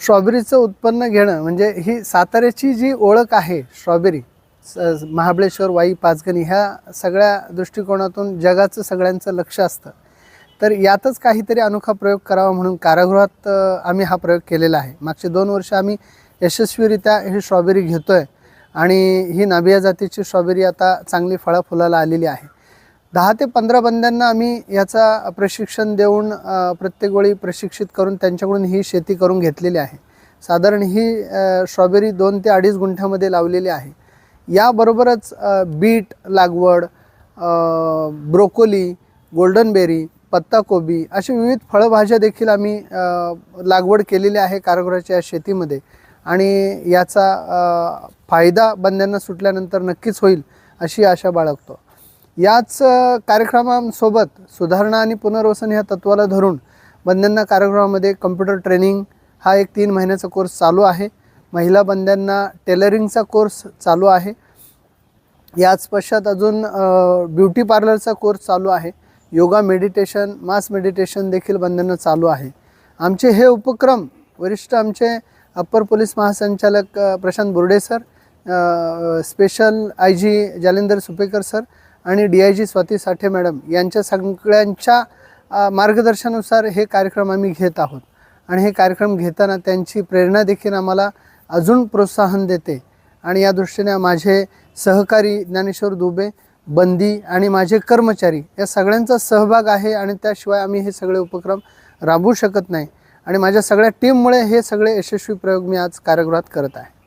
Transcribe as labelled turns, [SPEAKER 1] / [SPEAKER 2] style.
[SPEAKER 1] स्ट्रॉबेरीचं उत्पन्न घेणं म्हणजे ही साताऱ्याची जी ओळख आहे स्ट्रॉबेरी स- महाबळेश्वर वाई पाचगणी ह्या सगळ्या दृष्टिकोनातून जगाचं सगळ्यांचं लक्ष असतं. तर यातच काहीतरी अनोखा प्रयोग करावा म्हणून कारागृहात आम्ही हा प्रयोग केलेला आहे. मागचे दोन वर्ष आम्ही यशस्वीरित्या ही स्ट्रॉबेरी घेतो आहे आणि ही नाभिया जातीची स्ट्रॉबेरी आता चांगली फळा फुलाला आलेली आहे. दहा ते पंधरा बंद्यांना आम्ही याचा प्रशिक्षण देऊन प्रत्येक वेळी प्रशिक्षित करून त्यांच्याकडून ही शेती करून घेतलेली आहे. साधारण ही स्ट्रॉबेरी दोन ते अडीच गुंठ्यामध्ये लावलेली आहे. याबरोबरच बीट लागवड ब्रोकोली गोल्डन बेरी पत्ताकोबी अशी विविध फळभाज्या देखील आम्ही लागवड केलेली आहे कारागृहाच्या या शेतीमध्ये. आणि याचा फायदा बंद्यांना सुटल्यानंतर नक्कीच होईल अशी आशा बाळगतो. याच कार्यक्रमांसोबत सुधारणा आणि पुनर्वसन ह्या तत्वाला धरून बंद्यांना कार्यक्रमामध्ये कम्प्युटर ट्रेनिंग हा एक तीन महिन्याचा कोर्स चालू आहे. महिला बंद्यांना टेलरिंगचा कोर्स चालू आहे. याच पश्चात अजून ब्युटी पार्लरचा कोर्स चालू आहे. योगा मेडिटेशन मास मेडिटेशन देखील बंधनं चालू आहे. आमचे हे उपक्रम वरिष्ठ आमचे अप्पर पोलीस महासंचालक Prashant Borde sir special I G Jalinder Supekar sir आणि D I G Swati Sathe madam यांच्या सगळ्यांच्या मार्गदर्शनानुसार हे कार्यक्रम आम्ही घेत आहोत. आणि हे कार्यक्रम घेताना त्यांची प्रेरणा देखील आम्हाला अजून प्रोत्साहन देते. आणि या दृष्टीने माझे सहकारी ज्ञानेश्वर दुबे बंदी आणि माझे कर्मचारी या सगळ्यांचा सहभाग आहे आणि त्याशिवाय आम्ही हे सगळे उपक्रम राबवू शकत नाही. आणि माझ्या सगळ्या टीममुळे हे सगळे यशस्वी प्रयोग मी आज कारागृहात करत आहे.